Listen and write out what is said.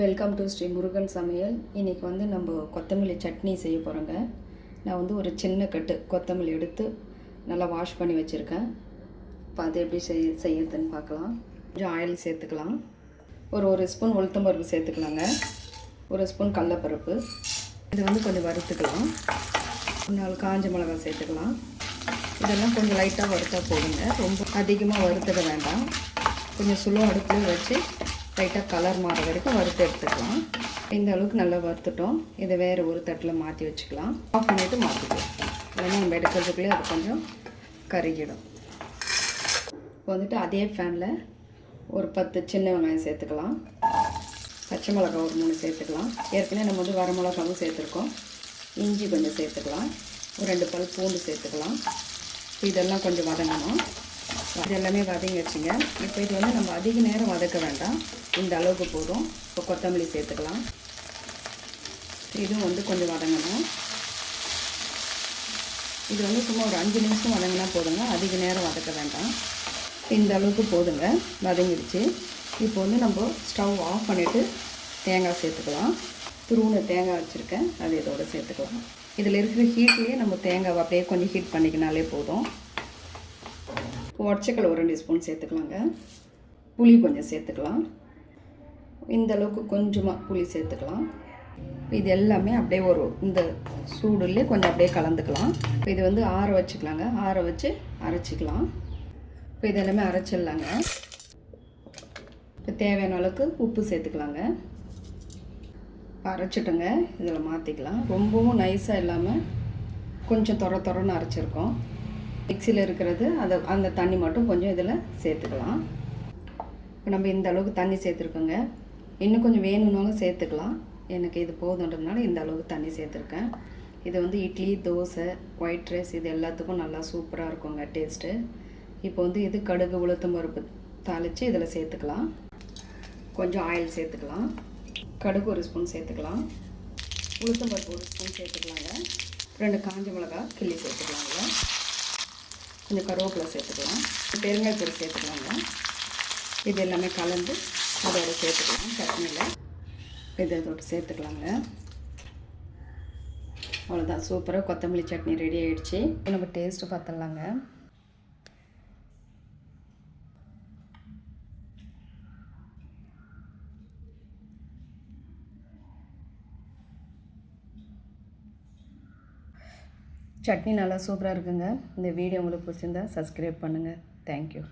Welcome to Sri Murugan சமையல். இன்றைக்கி வந்து நம்ம கொத்தமல்லி சட்னி செய்ய போகிறோங்க நான் வந்து ஒரு சின்ன கட்டு கொத்தமல்லி எடுத்து நல்லா வாஷ் பண்ணி வச்சுருக்கேன். இப்போ அதை எப்படி செய் செய்யறதுன்னு பார்க்கலாம். கொஞ்சம் ஆயில் சேர்த்துக்கலாம். ஒரு ஒரு ஸ்பூன் உளுத்தம்பருப்பு சேர்த்துக்கலாங்க. ஒரு ஸ்பூன் கடலப்பருப்பு. இது வந்து கொஞ்சம் வறுத்துக்கலாம். ஒரு நாலு காஞ்ச மிளகாய் சேர்த்துக்கலாம். இதெல்லாம் கொஞ்சம் லைட்டாக வறுத்தா போதுங்க. ரொம்ப அதிகமாக வறுத்துட வேண்டாம். கொஞ்சம் சுலோ அடுப்பில் வச்சு லைட்டாக கலர் மாற வரைக்கும் வறுத்து எடுத்துக்கலாம். இந்த அளவுக்கு நல்லா வறுத்துட்டோம். இதை வேறு ஒரு தட்டில் மாற்றி வச்சுக்கலாம். ஆஃப் பண்ணிவிட்டு மாற்றிக்கலாம் இல்லைன்னா நம்ம எடுக்கிறதுக்குள்ளே அது கொஞ்சம் கருகிடும். இப்போ வந்துட்டு அதே ஃபேனில் ஒரு பத்து சின்ன வெங்காயம் சேர்த்துக்கலாம். பச்சை மிளகா ஒரு மூணு சேர்த்துக்கலாம். ஏற்கனவே நம்ம வந்து வர மிளகாவும் சேர்த்துருக்கோம். இஞ்சி கொஞ்சம் சேர்த்துக்கலாம். ஒரு ரெண்டு பல் பூண்டு சேர்த்துக்கலாம். இதெல்லாம் கொஞ்சம் வதங்கணும். இது எல்லாமே வதங்கிடுச்சுங்க. இப்போ இது வந்து நம்ம அதிக நேரம் வதக்க வேண்டாம். இந்த அளவுக்கு போதும். இப்போ கொத்தமல்லி சேர்த்துக்கலாம். இதுவும் வந்து கொஞ்சம் வதங்கணும். இது வந்து சும்மா ஒரு அஞ்சு நிமிஷம் வதங்கினா போதுங்க. அதிக நேரம் வதக்க வேண்டாம். இந்த அளவுக்கு போதுங்க. வதங்கிடுச்சு. இப்போ வந்து நம்ம ஸ்டவ் ஆஃப் பண்ணிவிட்டு தேங்காய் சேர்த்துக்கலாம். துருவுன தேங்காய் வச்சுருக்கேன். அது இதோடு சேர்த்துக்கலாம். இதில் இருக்கிற ஹீட்லேயே நம்ம தேங்காவை அப்படியே கொஞ்சம் ஹீட் பண்ணிக்கினாலே போதும். உடச்சக்கல் ஒரு ரெண்டு ஸ்பூன் சேர்த்துக்கலாங்க. புளி கொஞ்சம் சேர்த்துக்கலாம். இந்த அளவுக்கு கொஞ்சமாக புளி சேர்த்துக்கலாம். இது எல்லாமே அப்படியே ஒரு இந்த சூடுலேயே கொஞ்சம் அப்படியே கலந்துக்கலாம். இப்போ இது வந்து ஆற வச்சுக்கலாங்க. ஆற வச்சு அரைச்சிக்கலாம். இப்போ இது எல்லாமே அரைச்சிடலாங்க. இப்போ தேவையான அளவுக்கு உப்பு சேர்த்துக்கலாங்க. அரைச்சிட்டுங்க. இதில் மாற்றிக்கலாம் ரொம்பவும் நைஸாக இல்லாமல் கொஞ்சம் தொர தொரன்னு அரைச்சிருக்கோம். மிக்சியில் இருக்கிறது. அதை அந்த தண்ணி மட்டும் கொஞ்சம் இதில் சேர்த்துக்கலாம். இப்போ நம்ம இந்த அளவுக்கு தண்ணி சேர்த்துருக்கோங்க. இன்னும் கொஞ்சம் வேணும்னாலும் சேர்த்துக்கலாம். எனக்கு இது போதுன்றதுனால இந்த அளவுக்கு தண்ணி சேர்த்துருக்கேன். இது வந்து இட்லி தோசை ஒயிட் ரைஸ் இது எல்லாத்துக்கும் நல்லா சூப்பராக இருக்குங்க டேஸ்ட்டு இப்போ வந்து இது கடுகு உளுத்தம் பருப்பு தாளித்து இதில் சேர்த்துக்கலாம். கொஞ்சம் ஆயில் சேர்த்துக்கலாம். கடுகு ஒரு ஸ்பூன் சேர்த்துக்கலாம். உளுத்தம் பருப்பு ஒரு ஸ்பூன் சேர்த்துக்கலாங்க. ரெண்டு காஞ்ச மிளகா கிள்ளி சேர்த்துக்கலாங்க. கொஞ்சம் கருவேப்பிலை சேர்த்துக்கலாம். பெருங்காயத்தூள் சேர்த்துக்கலாங்க. இது எல்லாமே கலந்து அதோட சேர்த்துக்கலாம். சட்னியில் இது அதோட சேர்த்துக்கலாங்க. அவ்வளோதான் சூப்பராக கொத்தமல்லி சட்னி ரெடி ஆகிடுச்சு நம்ம டேஸ்ட்டு பார்த்துடலாங்க. சட்னி நல்லா சூப்பராக இருக்குங்க. இந்த வீடியோ உங்களுக்கு பிடிச்சிருந்தா சப்ஸ்கிரைப் பண்ணுங்கள் தேங்க்யூ